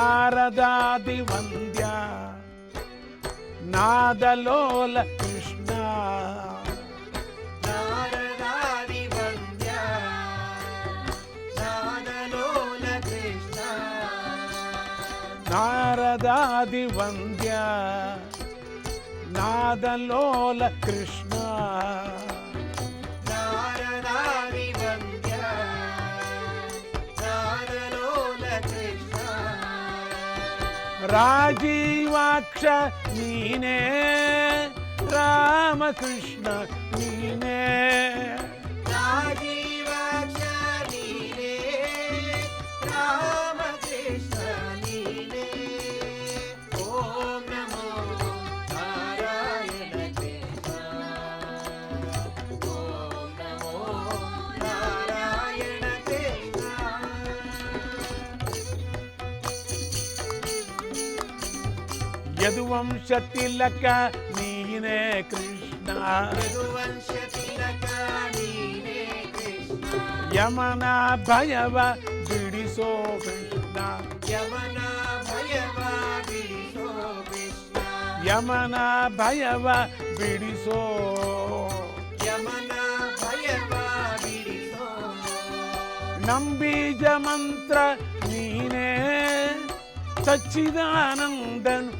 నారదాది వంద్య నాదలోల కృష్ణ. నారదాది వంద్య నాదలోల కృష్ణ. నారదాది వంద్య నాదలోల కృష్ణ. ರಾಜೀವಾಕ್ಷ ನೀನೇ ರಾಮಕೃಷ್ಣ ನೀನೇ ಯದುವಂಶ ತಿಲಕ ನೀನೇ ಕೃಷ್ಣ. ಯಮನ ಭಯವ ಬಿಡಿಸೋ ಕೃಷ್ಣ. ಯಮನ ಭಯವ ಬಿಡಿಸೋ ಕೃಷ್ಣ ಯಮನ ಭಯವ ಬಿಡಿಸೋ ಯಮನ ಭಯವ ಬಿಡಿಸೋ. ನಂಬೀಜ ಮಂತ್ರ ನೀನೇ ಸಚ್ಚಿದಾನಂದನು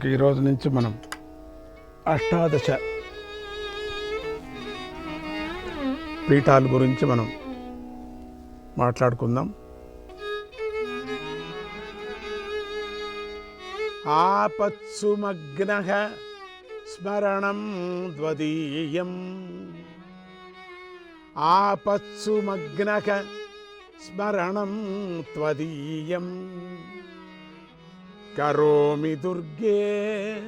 ఇంక ఈ రోజు నుంచి మనం అష్టాదశ పీఠాల గురించి మనం మాట్లాడుకుందాం. ఆపత్సుమగ్న స్మరణం ద్వదీయం. ఆపత్సుమగ్న స్మరణం త్వదీయం करोमि दुर्गे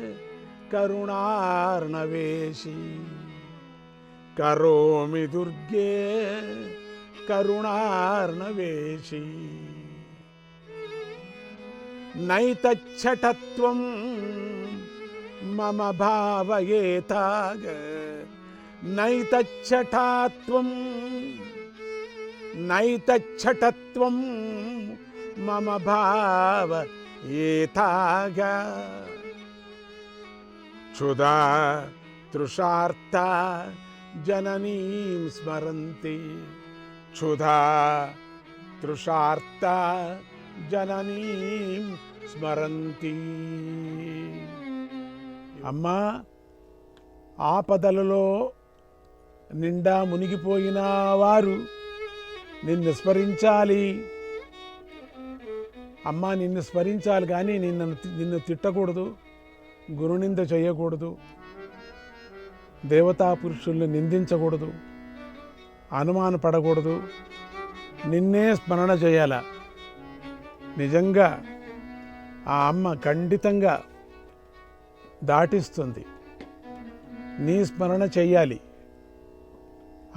करुणार्णवेशी। करोमि दुर्गे करुणार्णवेशी। नैतच्छटत्वं मम भावयेताग नैतच्छटात्वं नैतच्छटत्वं मम भाव ఏతాగ క్షుదా తృషార్త జననీం స్మరంతి. క్షుధా తృషార్త జననీం స్మరంతి. అమ్మా ఆపదలలో నిండా మునిగిపోయిన వారు నిన్ను స్మరించాలి. అమ్మ నిన్ను స్మరించాలి కానీ నిన్ను నిన్ను తిట్టకూడదు గురునింద చేయకూడదు దేవతా పురుషుల్ని నిందించకూడదు అనుమాన పడకూడదు నిన్నే స్మరణ చేయాల. నిజంగా ఆ అమ్మ ఖండితంగా దాటిస్తుంది. నీ స్మరణ చెయ్యాలి.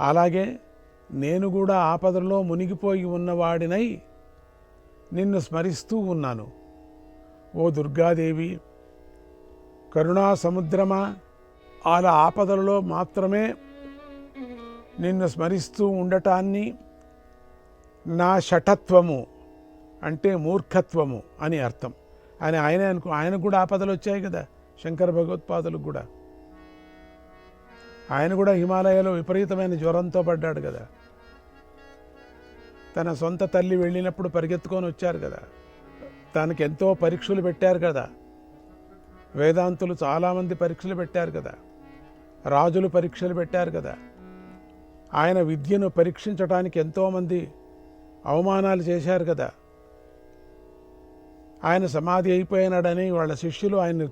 అలాగే నేను కూడా ఆపదలో మునిగిపోయి ఉన్నవాడినై నిన్ను స్మరిస్తూ ఉన్నాను. ఓ దుర్గాదేవి కరుణా సముద్రమా అలా ఆపదలలో మాత్రమే నిన్ను స్మరిస్తూ ఉండటాన్ని నా షఠత్వము అంటే మూర్ఖత్వము అని అర్థం. అని ఆయన అనుకో ఆయనకు కూడా ఆపదలు వచ్చాయి కదా శంకర భగవత్పాదులకు కూడా. ఆయన కూడా హిమాలయాలో విపరీతమైన జ్వరంతో పడ్డాడు కదా. తన సొంత తల్లి వెళ్ళినప్పుడు పరిగెత్తుకొని వచ్చారు కదా. తనకి ఎంతో పరీక్షలు పెట్టారు కదా. వేదాంతులు చాలామంది పరీక్షలు పెట్టారు కదా. రాజులు పరీక్షలు పెట్టారు కదా. ఆయన విద్యను పరీక్షించడానికి ఎంతోమంది అవమానాలు చేశారు కదా. ఆయన సమాధి అయిపోయినాడని వాళ్ళ శిష్యులు ఆయన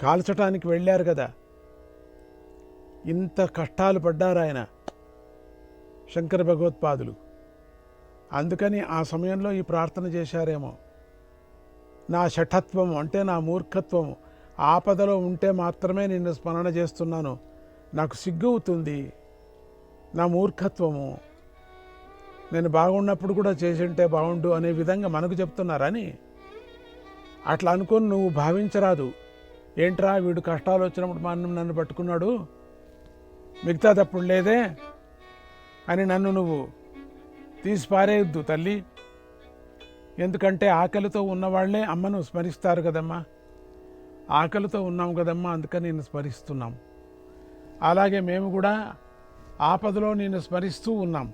కాల్చటానికి వెళ్ళారు కదా. ఇంత కష్టాలు పడ్డారు ఆయన శంకర భగవత్పాదులు. అందుకని ఆ సమయంలో ఈ ప్రార్థన చేశారేమో. నా షఠత్వము అంటే నా మూర్ఖత్వము. ఆపదలో ఉంటే మాత్రమే నిన్ను స్మరణ చేస్తున్నాను. నాకు సిగ్గు అవుతుంది. నా మూర్ఖత్వము. నేను బాగున్నప్పుడు కూడా చేసింటే బాగుండు అనే విధంగా మనకు చెప్తున్నారని అట్లా అనుకొని నువ్వు భావించరాదు. ఏంట్రా వీడు కష్టాలు వచ్చినప్పుడు మా అన్నం నన్ను పట్టుకున్నాడు? మిగతాదప్పుడు లేదే? అని నన్ను నువ్వు తీసి పారేయొద్దు తల్లి. ఎందుకంటే ఆకలితో ఉన్నవాళ్ళే అమ్మను స్మరిస్తారు కదమ్మా. ఆకలితో ఉన్నాం కదమ్మా అందుకని నేను స్మరిస్తున్నాం. అలాగే మేము కూడా ఆపదలో నేను స్మరిస్తూ ఉన్నాం.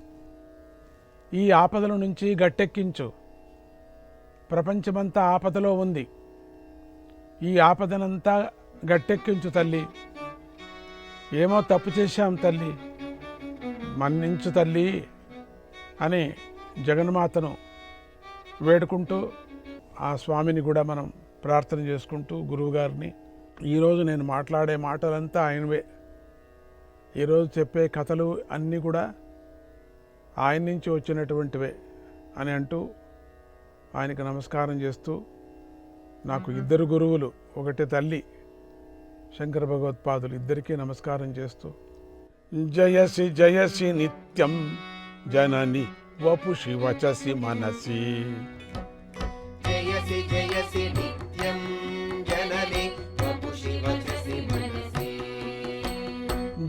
ఈ ఆపదల నుంచి గట్టెక్కించు. ప్రపంచమంతా ఆపదలో ఉంది. ఈ ఆపదనంతా గట్టెక్కించు తల్లి. ఏమో తప్పు చేశాం తల్లి. మన్నించు తల్లి. అని జగన్మాతను వేడుకుంటూ ఆ స్వామిని కూడా మనం ప్రార్థన చేసుకుంటూ గురువుగారిని ఈరోజు నేను మాట్లాడే మాటలంతా ఆయనవే. ఈరోజు చెప్పే కథలు అన్నీ కూడా ఆయన నుంచి వచ్చినటువంటివే అని అంటూ ఆయనకు నమస్కారం చేస్తూ నాకు ఇద్దరు గురువులు ఒకటి తల్లి శంకర భగవత్పాదులు ఇద్దరికీ నమస్కారం చేస్తూ జయసి జయసి నిత్యం जननी वपुषि वचसि मनसि। जयसि जयसि नित्यं जननि वपुषि वचसि मनसि।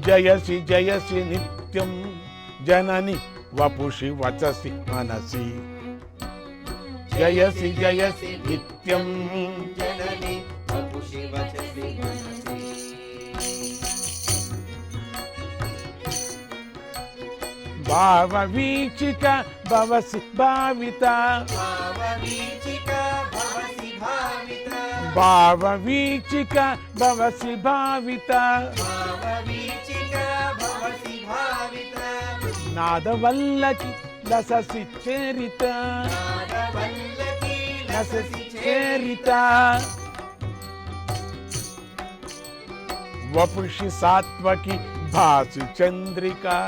जयसि जयसि नित्यं जननि वपुषि वचसि मनसि। जयसि जयसि नित्यं जननि मनसि। భావవీచిక భవసి భావిత భావవీచిక భవసి భావిత భావిత భావవీచిక భవసి భావిత నాదవల్లకి లససి చేరిత లససి చేరిత వపుషి సాత్వకి भासी चंद्रिका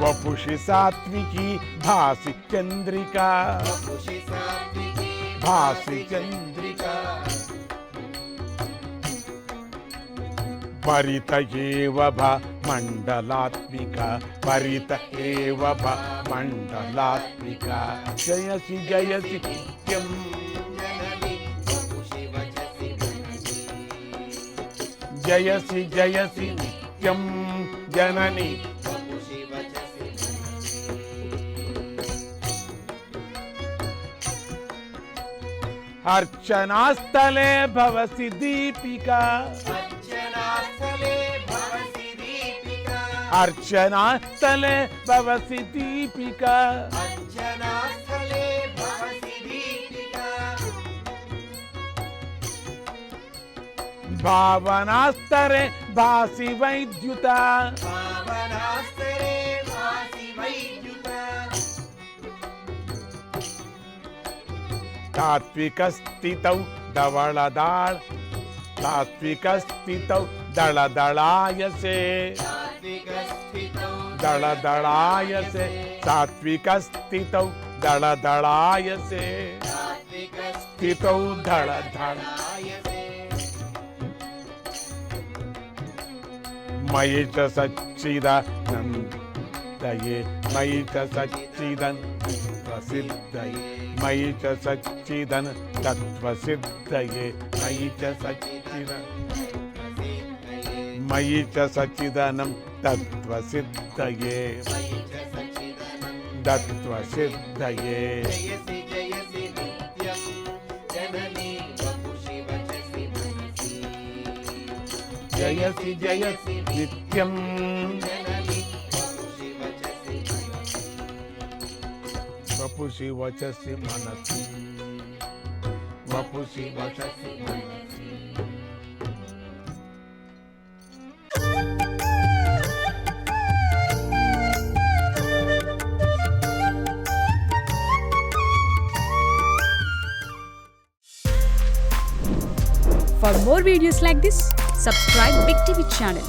वपुषि सात्विकी भासी चंद्रिका भासी चंद्रिका परित एव मंडलात्मिका परित एव मंडलात्मिका जयसि जयसि नित्यम्। जयसि जयसि नित्यं जननि। अर्चनास्थले भवसि दीपिका। अर्चनास्थले भवसि दीपिका। भावनास्तरे भासी वैद्युता। भावनास्तरे भासि वैद्युता। तात्विकस्थितौ धवळदाळ तात्विकस्थितौ दळदळायसे। दळदळायसे। सात्विकस्थितौ दळदळायसे। स्थितौ दळदळ। மயிஷ சச்சிதானந்தயே மயிஷ சச்சிதன் பிரசித்தை மயிஷ சச்சிதன் தத்வசித்தையே மயிஷ சச்சிதன் मयि च सच्चिदनं तत्त्वसिद्धये तत्त्वसिद्धये जयसि जयसि नित्यम्। वपुषि वचसि मनसि। वपुषि वचसि मनसि। For more videos like this, subscribe big T V channel